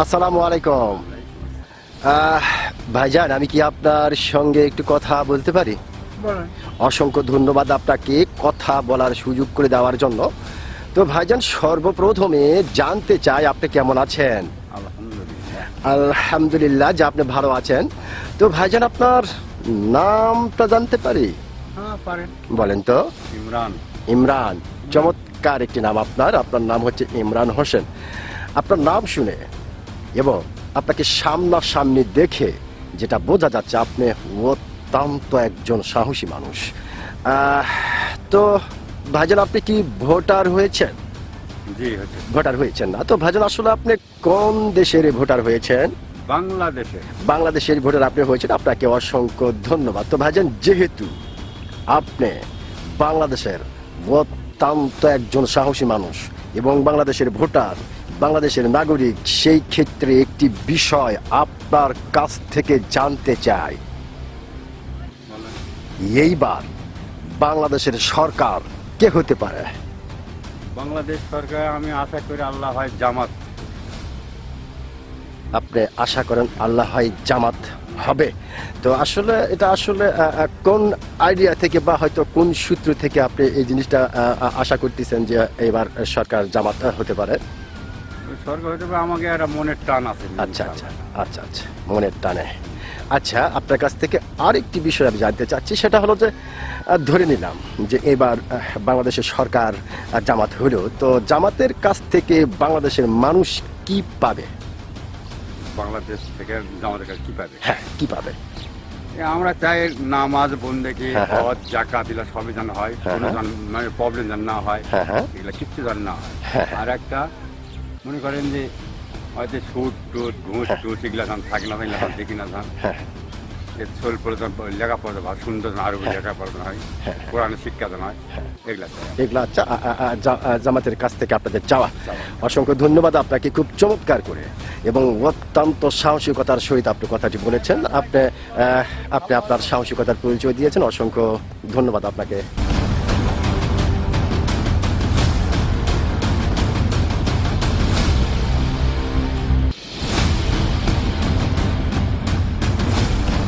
আসসালামু আলাইকুম। ভাইজান আমি কি আপনার সঙ্গে একটু কথা বলতে পারি? অসংখ্য ধন্যবাদ আপনাকে কথা বলার সুযোগ করে দেওয়ার জন্য। তো ভাইজান সর্বপ্রথমে জানতে চাই আপনি কেমন আছেন? আলহামদুলিল্লাহ। আলহামদুলিল্লাহ যে আপনি ভালো আছেন। তো ভাইজান আপনার নামটা জানতে পারি? হ্যাঁ বলেন তো। ইমরান। ইমরান চমৎকার একটি নাম আপনার। আপনার নাম হচ্ছে ইমরান হোসেন। আপনার নাম শুনে এবং আপনাকে সামনাসামনি দেখে যেটা বোঝা যাচ্ছে আপনি অত্যন্ত একজন সাহসী মানুষ। তো ভাইজান আপনি কি ভোটার হয়েছেন? জি ভোটার হয়েছেন না। তো ভাইজান আসলে আপনি কোন দেশের ভোটার হয়েছেন? বাংলাদেশে। বাংলাদেশের ভোটার আপনি হয়েছেন। আপনাকে অসংখ্য ধন্যবাদ। তো ভাইজান যেহেতু আপনি বাংলাদেশের অত্যন্ত একজন সাহসী মানুষ এবং বাংলাদেশের ভোটার বাংলাদেশের নাগরিক সেই ক্ষেত্রে একটি বিষয় আপনার কাছ থেকে জানতে চাই। এইবার বাংলাদেশের সরকার কে হতে পারে? বাংলাদেশ সরকার আমি আশা করি আল্লাহ হয় জামাত। আপনি আশা করেন আল্লাহ হয় জামাত? হবে। তো আসলে এটা আসলে কোন আইডিয়া থেকে বা হয়তো কোন সূত্র থেকে আপনি এই জিনিসটা আশা করতেছেন যে এবার সরকার জামাত হতে পারে? সরকার হতে পারে আমাকে একটা মনের টান আছে। আচ্ছা আচ্ছা আচ্ছা আচ্ছা মনের টানে। আচ্ছা আপনার কাছ থেকে আরেকটি বিষয় আমি জানতে চাচ্ছি সেটা হলো যে ধরে নিলাম যে এবার বাংলাদেশের সরকার জামাত হলো তো জামাতের কাছ থেকে বাংলাদেশের মানুষ কি পাবে? বাংলাদেশ থেকে আমাদের কাছে কি পাবে? হ্যাঁ কি পাবে? আমরা চাই নামাজ বন্দেকে হ্যাঁ, হ্যাঁ। হজ জাকাত এগুলো সবই যেন হয়। হ্যাঁ, কোনো হ্যাঁ। যেন মানে প্রবলেম যেন না হয় হ্যাঁ হ্যাঁ। এগুলো কিচ্ছু যেন না হয়। হ্যাঁ, আর একটা মনে করেন যে হয়তো সুদ টুট ঘুষ টুস এগুলো যেন থাকে না এগুলো যেন দেখি না যান। হ্যাঁ। সোল লেখাপড়া হয় সুন্দর যেন আরও লেখাপড়া হয় হ্যাঁ। কোরআনের শিক্ষা যেন হয় এগুলা আচ্ছা জামাতের কাছ থেকে আপনাদের চাওয়া। অসংখ্য ধন্যবাদ আপনাকে খুব চমৎকার করে। এবং অত্যন্ত সাহসিকতার সহিত আপনি কথাটি বলেছেন। আপনি আপনি আপনার সাহসিকতার পরিচয় দিয়েছেন। অসংখ্য ধন্যবাদ আপনাকে।